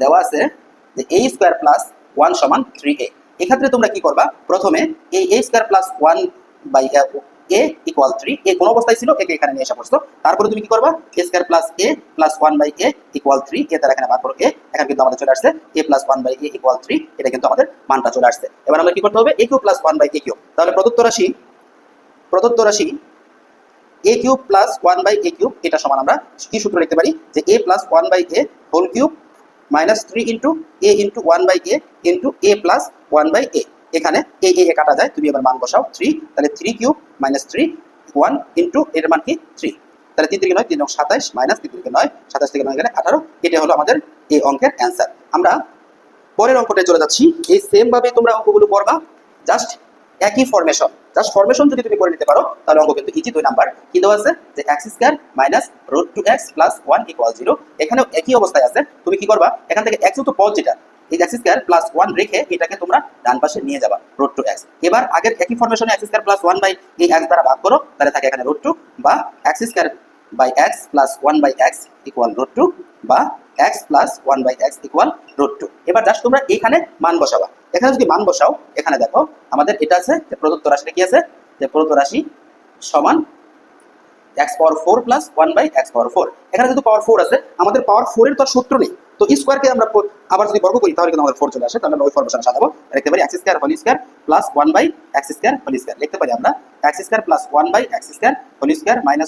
দেওয়া আছে যে এ স্কোয়ার প্লাস ওয়ান সমান থ্রি এ এক্ষেত্রে তোমরা কি করবা? প্রথমে এই a square plus one by a equal three a কোন অবস্থায় ছিল? একে এখানে নিয়ে এসে পড়ছো তারপরে তুমি কি করবা? A square plus a plus one by a equal three a তারা এখানে ভাগ করো। এ এখানে কিন্তু আমাদের চলে আসছে a plus one by a equal three এটা কিন্তু আমাদের মানটা চলে আসছে। এবার আমরা কি করতে হবে? A cube plus one by a cube তাহলে প্রদত্ত রাশি প্রদত্ত রাশি a cube plus one by a cube এটা সমান আমরা কি সূত্র লিখতে পারি? যে a plus one by a whole cube minus three into a into one by a into a plus one by a এখানে এ এ কাটা যায়, তুমি এবার মান বসাও থ্রি তাহলে three cube minus three one into এর মান কি? থ্রি তাহলে তিন থেকে নয়, তিন সাতাইশ মাইনাস তিন থেকে নয় সাতাশ থেকে নয় গেলে আঠারো এটা হলো আমাদের এই অঙ্কের অ্যান্সার আমরা পরের অঙ্কটায় চলে যাচ্ছি, এই সেম ভাবে তোমরা অঙ্কগুলো করবা জাস্ট একই ফরমেশন জাস্ট ফরমেশন যদি তুমি করে নিতে পারো, তাহলে অঙ্ক কিন্তু ইজি দুই নাম্বার কি দেওয়া আছে? যে x square minus root two x plus one equal zero এখানেও একই অবস্থায় আছে। তুমি কি করবা? এখান থেকে এক্স তো পদ যেটা, এই এক্স স্কোয়ার প্লাস ওয়ান রেখে এটাকে তোমরা ডান পাশে নিয়ে যাবা রুট টু এক্স এবার আগের একই ফরমেশনে x square plus one by এই এক্স দ্বারা ভাগ করো, তাহলে থাকে এখানে রুট টু বা x square by x plus one by x equal root two বা x plus one by x equal root two এবার জাস্ট তোমরা এখানে মান বসাবা। এখানে যদি মান বসাও, এখানে দেখো, আমাদের এটা আছে, যে প্রদত্ত রাশিটা কি আছে? যে প্রদত্ত রাশি সমান x power four plus one by x power four এখানে যেহেতু পাওয়ার ফোর আছে, আমাদের পাওয়ার ফোরের তো সূত্র নেই। তো স্কোয়ারকে আমরা প- আবার যদি বর্গ করি, তাহলে কিন্তু আমাদের ফোর চলে আসে। তাহলে আমরা ওই ফরমেশনে সাজাবো। লিখতে পারি x square whole square plus one by x square whole square লিখতে পারি আমরা x square plus one by x square whole square minus